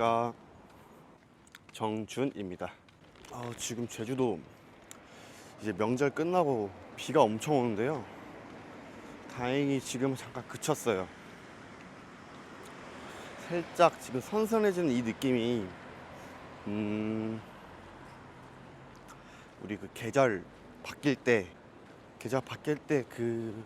안녕하십니까 정준입니다. 아, 지금 제주도 이제 명절 끝나고 비가 엄청 오는데요. 다행히 지금 잠깐 그쳤어요. 살짝 지금 선선해지는 이 느낌이 음 우리 그 계절 바뀔 때 계절 바뀔 때 그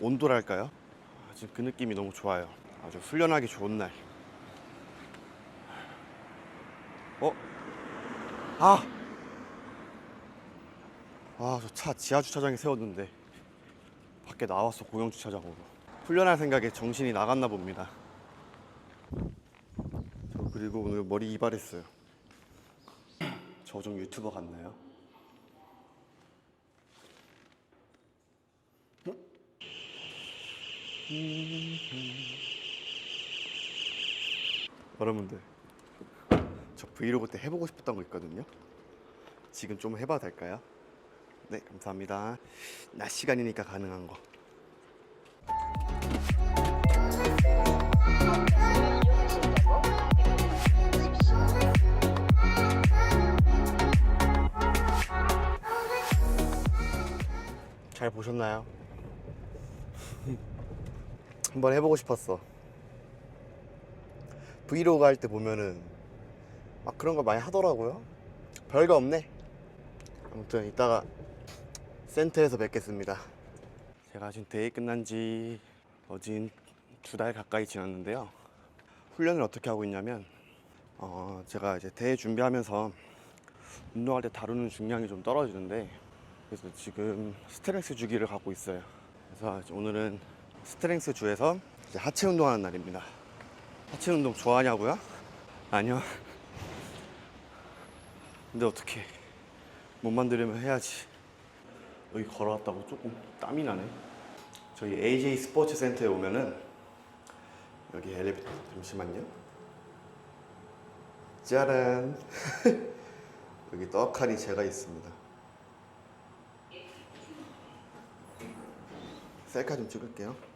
온도랄까요? 아, 지금 그 느낌이 너무 좋아요. 아주 훈련하기 좋은 날. 어? 아! 아, 저 차 지하 주차장에 세웠는데 밖에 나왔어 공영 주차장으로. 훈련할 생각에 정신이 나갔나 봅니다. 저 그리고 오늘 머리 이발했어요. 저 좀 유튜버 같나요? 여러분들 저 브이로그 때 해보고 싶었던 거 있거든요 지금 좀 해봐도 될까요? 네 감사합니다 낮 시간이니까 가능한 거 잘 보셨나요? 한번 해보고 싶었어 브이로그 할 때 보면은 막 그런 거 많이 하더라고요. 별거 없네. 아무튼 이따가 센터에서 뵙겠습니다. 제가 지금 대회 끝난 지 어진 두 달 가까이 지났는데요. 훈련을 어떻게 하고 있냐면 어, 제가 이제 대회 준비하면서 운동할 때 다루는 중량이 좀 떨어지는데 그래서 지금 스트렝스 주기를 갖고 있어요. 그래서 오늘은 스트렝스 주에서 하체 운동하는 날입니다. 하체 운동 좋아하냐고요? 아니요. 근데 어떻게 못 만들려면 해야지. 여기 걸어왔다고 조금 땀이 나네. 저희 AJ 스포츠 센터에 오면은 여기 엘리베이터 잠시만요. 짜란. 여기 떡하니 제가 있습니다. 셀카 좀 찍을게요.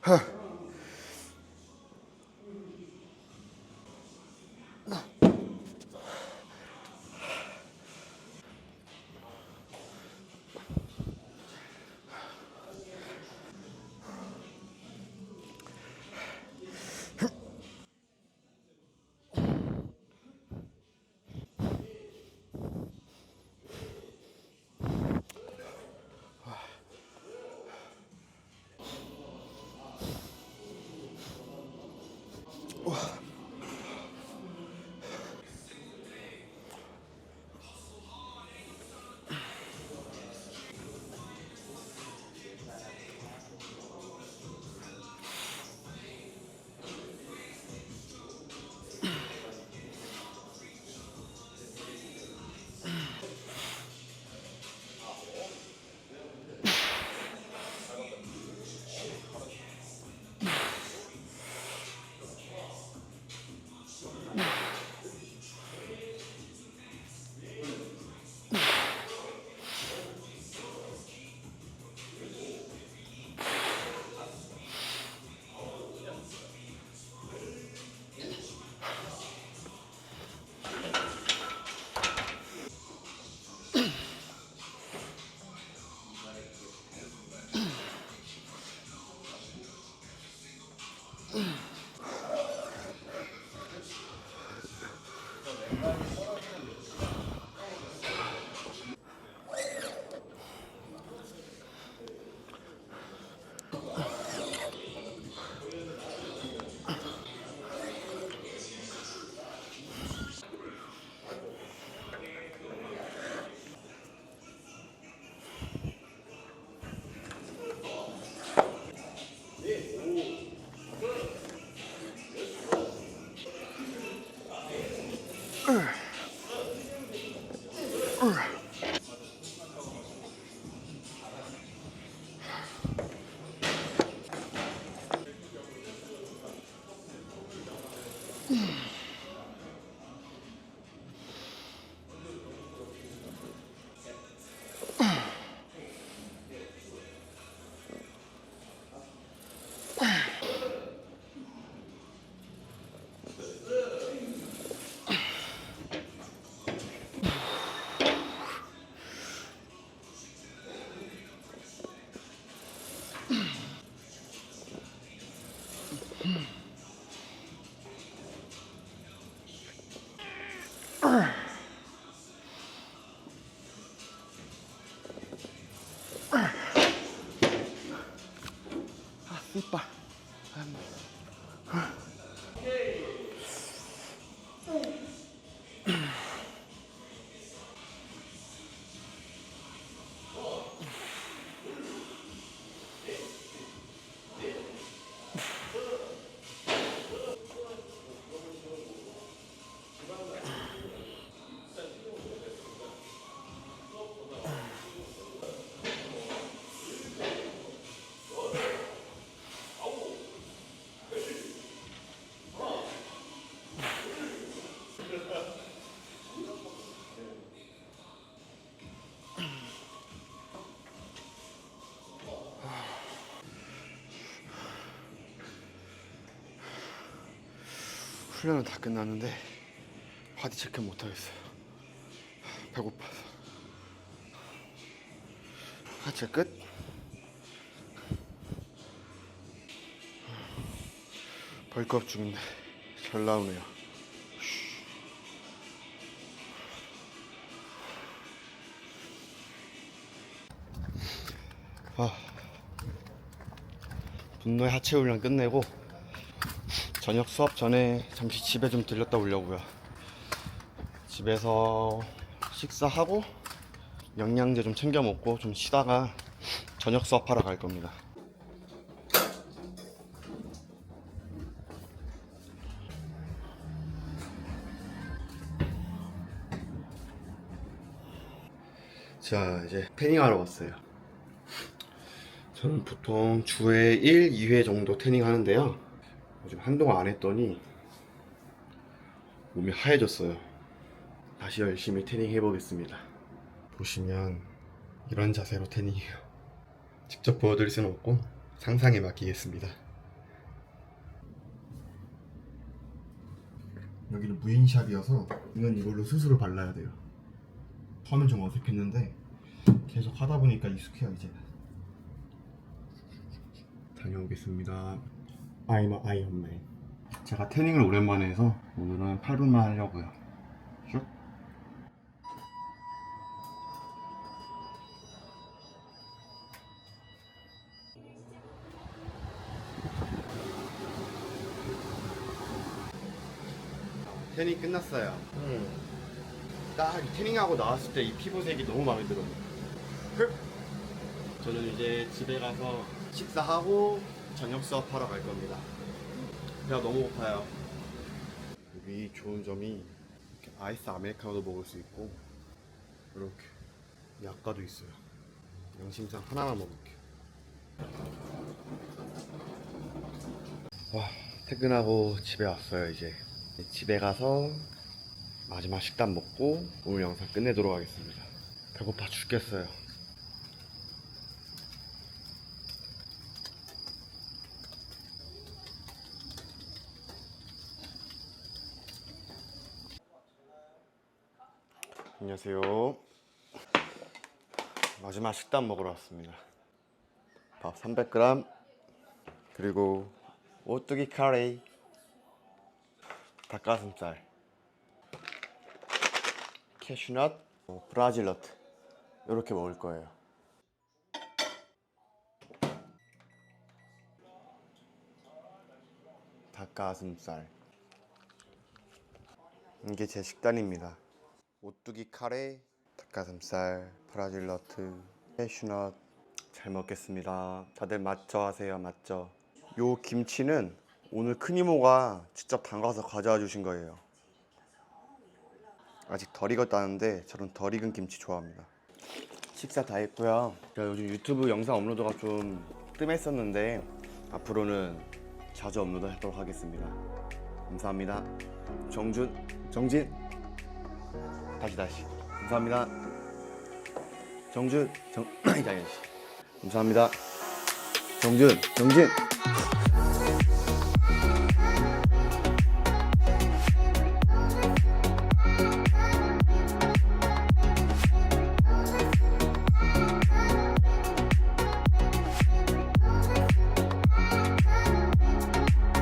하. Ugh. Yeah. 훈련은 다 끝났는데 바디 체크 못 하겠어요. 배고파서. 하체 끝. 벌크업 중인데 잘 나오네요. 아, 분노의 하체 훈련 끝내고 저녁 수업 전에 잠시 집에 좀 들렸다 오려고요. 집에서 식사하고 영양제 좀 챙겨 먹고 좀 쉬다가 저녁 수업하러 갈 겁니다. 자, 이제 태닝하러 왔어요. 저는 보통 주에 1, 2회 정도 태닝 하는데요. 요즘 한동안 안 했더니 몸이 하얘졌어요. 다시 열심히 태닝 해보겠습니다. 보시면 이런 자세로 태닝해요. 직접 보여드릴 수는 없고 상상에 맡기겠습니다. 여기는 무인샵이어서 이건 이걸로 스스로 발라야 돼요. 처음엔 좀 어색했는데 계속 하다 보니까 익숙해요 이제. 다녀오겠습니다. I'm a Iron Man. 제가 태닝을 오랜만에 해서 오늘은 8분만 하려고요. 슉. 태닝 끝났어요. 딱 태닝하고 나왔을 때 이 피부색이 너무 마음에 들어요. 흡. 저는 이제 집에 가서 식사하고 저녁 수업하러 갈 겁니다. 배가 너무 고파요. 여기 좋은 점이 이렇게 아이스 아메리카노도 먹을 수 있고 이렇게 약과도 있어요. 양심상 하나만 먹을게요. 와 퇴근하고 집에 왔어요 이제 집에 가서 마지막 식단 먹고 오늘 영상 끝내도록 하겠습니다. 배고파 죽겠어요. 안녕하세요. 마지막 식단 먹으러 왔습니다. 밥 300g 그리고 오뚜기 카레 닭가슴살 캐슈넛 어, 브라질 너트 이렇게 먹을 거예요. 닭가슴살 이게 제 식단입니다. 오뚜기 카레, 닭가슴살, 브라질 너트, 캐슈넛 잘 먹겠습니다. 다들 맞죠 하세요, 맞죠? 요 김치는 오늘 큰 이모가 직접 담가서 가져와 주신 거예요. 아직 덜 익었다는데 저는 덜 익은 김치 좋아합니다. 식사 다 했고요. 제가 요즘 유튜브 영상 업로드가 좀 뜸했었는데 앞으로는 자주 업로드 하도록 하겠습니다. 감사합니다. 정준, 정진. 다시 다시. 감사합니다. 정준, 정, 이장현 씨. 감사합니다. 정준, 정진.